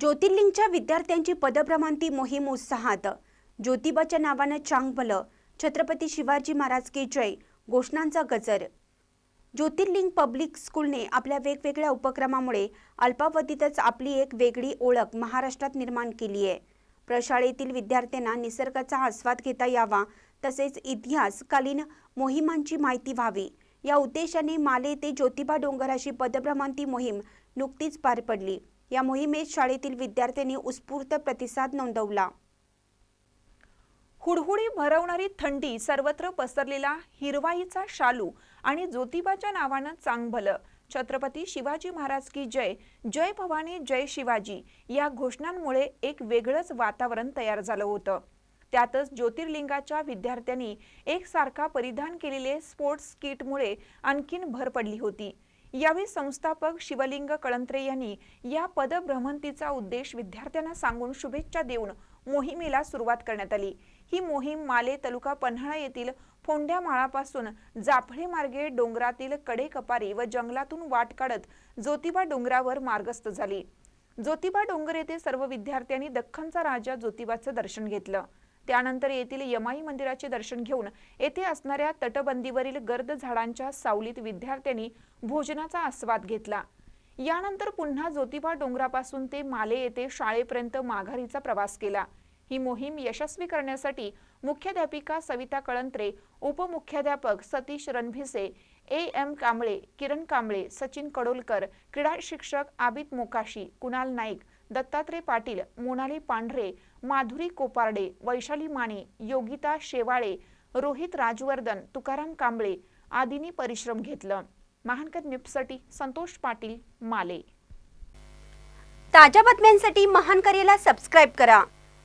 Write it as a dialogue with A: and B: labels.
A: ज्योतिर्लिंगच्या विद्यार्थ्यांची पदभ्रमंती मोहीम उत्साहात. ज्योतिबाच्या नावानं चांगभलं छत्रपती शिवाजी महाराज की जय घोषणांचा गजर. ज्योतिर्लिंग पब्लिक स्कूलने आपल्या वेगवेगळ्या उपक्रमामुळे अल्पावधीतच आपली एक वेगळी ओळख महाराष्ट्रात निर्माण केली आहे. प्रशाळेतील विद्यार्थ्यांना निसर्गाचा आस्वाद घेता यावा तसेच इतिहासकालीन मोहिमांची माहिती व्हावी. या उद्देशाने माले ते ज्योतिबा डोंगराशी पदभ्रमंती मोहीम नुकतीच पार पडली. या मोहिमेत शाळेतील विद्यार्थ्यांनी उत्स्फूर्त प्रतिसाद नोंदवला.
B: हुडहुडी भरवणारी थंडी सर्वत्र पसरलेला हिरवाईचा शालू आणि ज्योतिबाच्या नावानं चांगभलं. छत्रपती शिवाजी महाराज की जय जय भवानी जय शिवाजी या घोषणांमुळे एक वेगळंच वातावरण तयार झालं होतं. त्यातच ज्योतिर्लिंगाच्या विद्यार्थ्यांनी एकसारखा परिधान केलेले स्पोर्ट्स किटमुळे आणखीन भर पडली होती. यावेळी संस्थापक शिवलिंग कळंत्रे यांनी या पदभ्रमंतीचा उद्देश विद्यार्थ्यांना सांगून शुभेच्छा देऊन मोहिमेला सुरुवात करण्यात आली. ही मोहीम माले तालुका पन्हाळा येथील फोंड्या माळापासून जाफळे मार्गे डोंगरातील कडेकपारी व जंगलातून वाट काढत ज्योतिबा डोंगरावर मार्गस्थ झाली. ज्योतिबा डोंगर येथे सर्व विद्यार्थ्यांनी दख्खनचा राजा ज्योतिबाचं दर्शन घेतलं. त्यानंतर येथील यमाई मंदिराचे दर्शन घेऊन येथे असणाऱ्या तटबंदीवरील गर्द झाडांच्या सावलीत विद्यार्थ्यांनी भोजनाचा आस्वाद घेतला. यानंतर पुन्हा ज्योतिबा डोंगरापासून ते माले येथे शाळेपर्यंत माघारीचा प्रवास केला. ही मोहीम यशस्वी करण्यासाठी मुख्याध्यापिका सविता कळंत्रे उपमुख्याध्यापक सतीश रणभिसे ए एम कांबळे किरण कांबळे सचिन कडोलकर क्रीडा शिक्षक आबित मोकाशी कुणाल नाईक दत्तात्रय पाटील मोनाली पांढरे माधुरी कोपार्डे वैशाली माने योगिता शेवाळे रोहित राजवर्धन तुकाराम कांबळे आदींनी परिश्रम घेतलं. महानकर न्यूजसाठी संतोष पाटील माले.
A: ताज्या बातम्यांसाठी महानकरेला सबस्क्राईब करा.